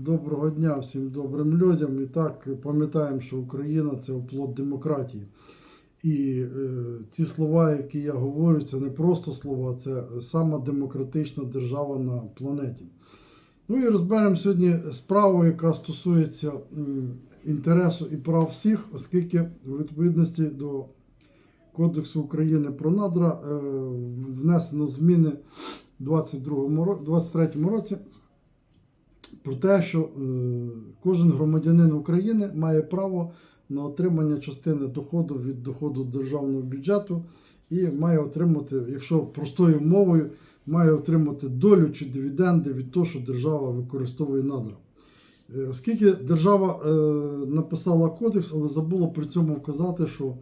Доброго дня всім добрим людям. І так пам'ятаємо, що Україна це оплот демократії. І е, ці слова, які я говорю, це не просто слова, це сама демократична держава на планеті. Ну і розберемо сьогодні справу, яка стосується інтересу і прав всіх, оскільки у відповідності до Кодексу України про надра е, внесено зміни у 2023 році про те, що е, кожен громадянин України має право на отримання частини доходу від доходу державного бюджету і має отримати, якщо простою мовою, має отримати долю чи дивіденди від того, що держава використовує надра. Е, Оскільки держава е, написала кодекс, але забула при цьому вказати, що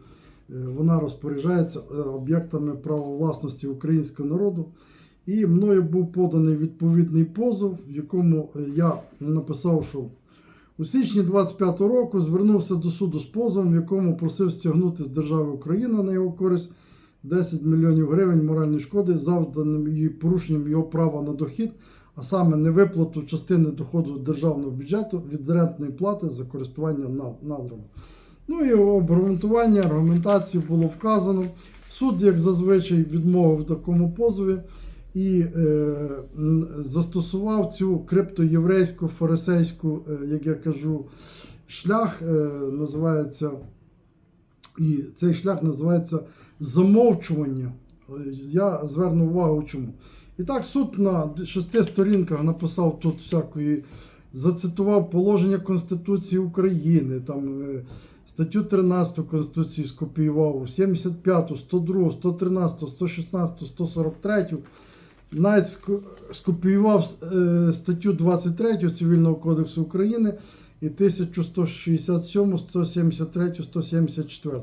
вона розпоряджається об'єктами права власності українського народу. І мною був поданий відповідний позов, в якому е, я написав, що у січні 25 року звернувся до суду з позовом, в якому просив стягнути з держави Україна на його користь 10 мільйонів гривень моральної шкоди, завданим її порушенням його права на дохід, а саме невиплату частини доходу державного бюджету від рентної плати за користування над- надрами. Ну і обґрунтування, аргументацію було вказано. Суд, як зазвичай, відмовив в такому позові і е, застосував цю криптоєврейську фарисейську, е, як я кажу, шлях, е, називається, і цей шлях називається замовчування. Я зверну увагу чому. І так, суд на шести сторінках написав тут всякої, зацитував положення Конституції України, там е, статтю 13 Конституції скопіював, 75, 102, 113, 116, 143. Навіть скопіював е, статтю 23 Цивільного кодексу України і 1167, 173, 174.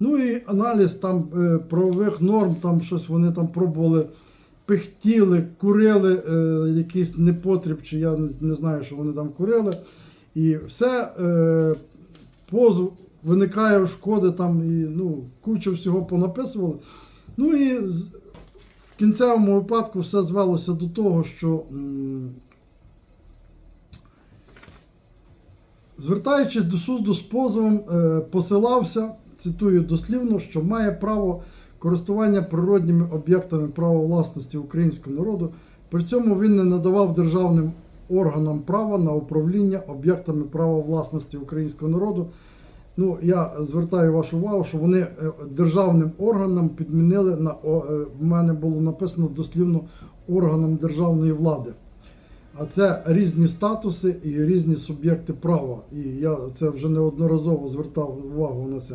Ну і аналіз там е, правових норм, там щось вони там пробували, пихтіли, курили е, якийсь непотріб, чи я не, знаю, що вони там курили. І все позов виникає шкоди там і ну, куча всього понаписували. Ну і кінцевому випадку все звелося до того, що звертаючись до суду з позовом, е, посилався, цитую дослівно, що має право користування природніми об'єктами права власності українського народу. При цьому він не надавав державним органам права на управління об'єктами права власності українського народу. Ну, я звертаю вашу увагу, що вони е, державним органам підмінили на е, в мене було написано дослівно органам державної влади. А це різні статуси і різні суб'єкти права. І я це вже неодноразово звертав увагу на це.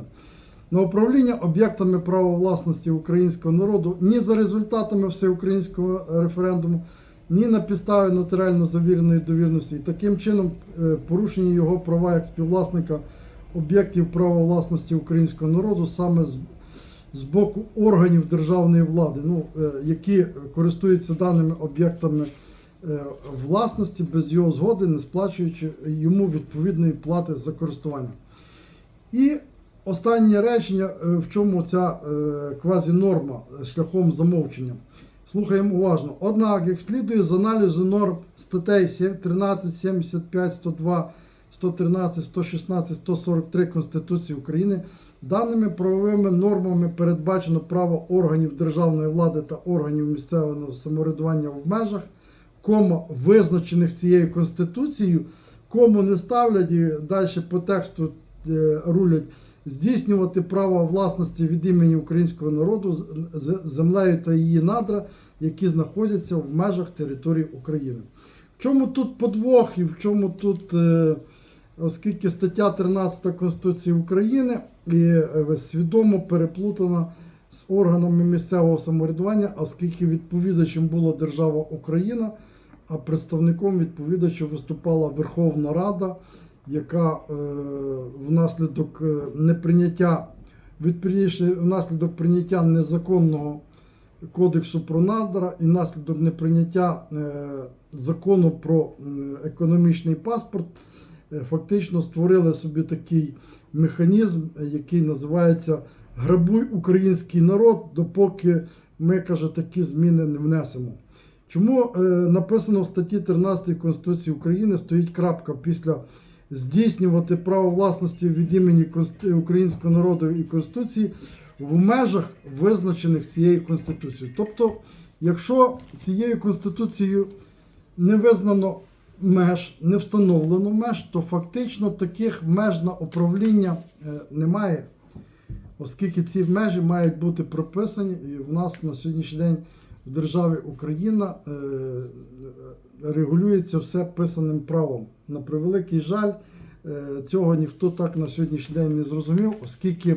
На управління об'єктами права власності українського народу ні за результатами всеукраїнського референдуму, ні на підставі нотаріально завіреної довірності. І таким чином е, порушені його права як співвласника об'єктів права власності українського народу саме з, з боку органів державної влади, ну, е, які користуються даними об'єктами е, власності без його згоди, не сплачуючи йому відповідної плати за користування. І останнє речення, е, в чому ця квазінорма шляхом замовчення. Слухаємо уважно. Однак, як слідує з аналізу норм статей 7, 13, 75, 102, 113, 116, 143 Конституції України, даними правовими нормами передбачено право органів державної влади та органів місцевого самоврядування в межах, кома визначених цією Конституцією, кому не ставлять і далі по тексту е, рулять здійснювати право власності від імені українського народу з- землею та її надра, які знаходяться в межах території України. В чому тут подвох і в чому тут, е, оскільки стаття 13 Конституції України і е, свідомо переплутана з органами місцевого самоврядування, оскільки відповідачем була держава Україна, а представником відповідача виступала Верховна Рада, яка е, внаслідок е, неприйняття внаслідок прийняття незаконного кодексу про надра і внаслідок неприйняття закону про економічний паспорт, фактично створили собі такий механізм, е, який називається Грабуй український народ, допоки ми каже, такі зміни не внесемо. Чому е, написано в статті 13 Конституції України стоїть крапка після здійснювати право власності від імені українського народу і Конституції в межах визначених цією Конституцією. Тобто, якщо цією Конституцією не визнано меж, не встановлено меж, то фактично таких меж на управління е, немає, оскільки ці межі мають бути прописані, і в нас на сьогоднішній день в державі Україна е, регулюється все писаним правом. На превеликий жаль, е, цього ніхто так на сьогоднішній день не зрозумів, оскільки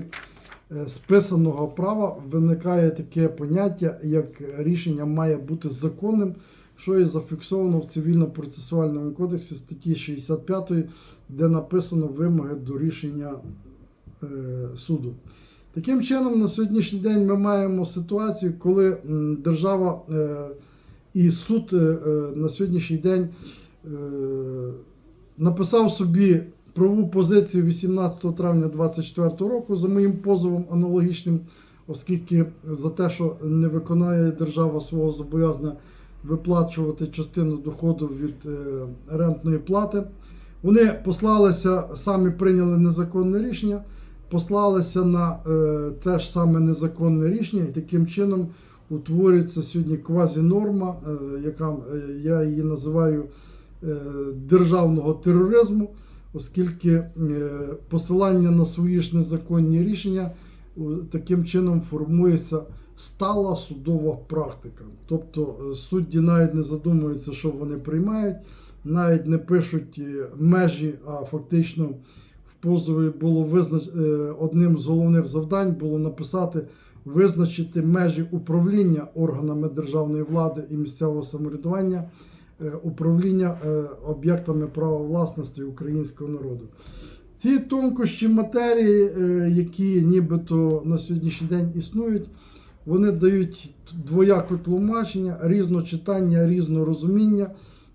з писаного права виникає таке поняття, як рішення має бути законним, що і зафіксовано в цивільно-процесуальному кодексі статті 65, де написано вимоги до рішення е, суду. Таким чином, на сьогоднішній день ми маємо ситуацію, коли держава е, і суд е, е, на сьогоднішній день е, написав собі правову позицію 18 травня 2024 року за моїм позовом аналогічним, оскільки за те, що не виконає держава свого зобов'язання виплачувати частину доходу від е, рентної плати. Вони послалися, самі прийняли незаконне рішення, послалися на е, те ж саме незаконне рішення, і таким чином утворюється сьогодні квазінорма, е, яка я її називаю державного тероризму, оскільки посилання на свої ж незаконні рішення таким чином формується стала судова практика. Тобто е, судді навіть не задумуються, що вони приймають, навіть не пишуть е, межі, а фактично в позові було визнач... е, одним з головних завдань було написати визначити межі управління органами державної влади і місцевого самоврядування, управління об'єктами права власності українського народу. Ці тонкощі матерії, які нібито на сьогоднішній день існують, вони дають двояке тлумачення, різночитання, різнорозуміння.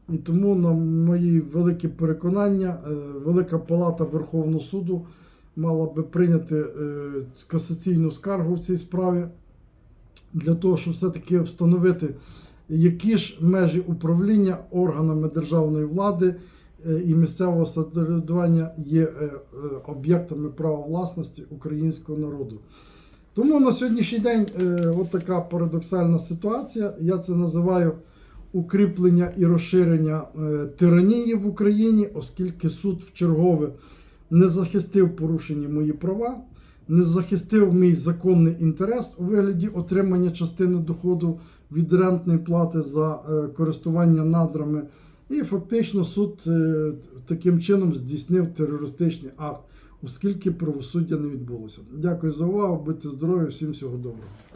І тому, на мої велике переконання, е, Велика Палата Верховного суду мала би прийняти е, касаційну скаргу в цій справі для того, щоб все-таки встановити, які ж межі управління органами державної влади е, і місцевого самоврядування є об'єктами права власності українського народу. Тому на сьогоднішній день е, от така парадоксальна ситуація. Я це називаю укріплення і розширення е, тиранії в Україні, оскільки суд в чергове не захистив порушені мої права, не захистив мій законний інтерес у вигляді отримання частини доходу від рентної плати за е, користування надрами. І фактично суд е, таким чином здійснив терористичний акт, оскільки правосуддя не відбулося. Дякую за увагу, будьте здорові, всім всього доброго.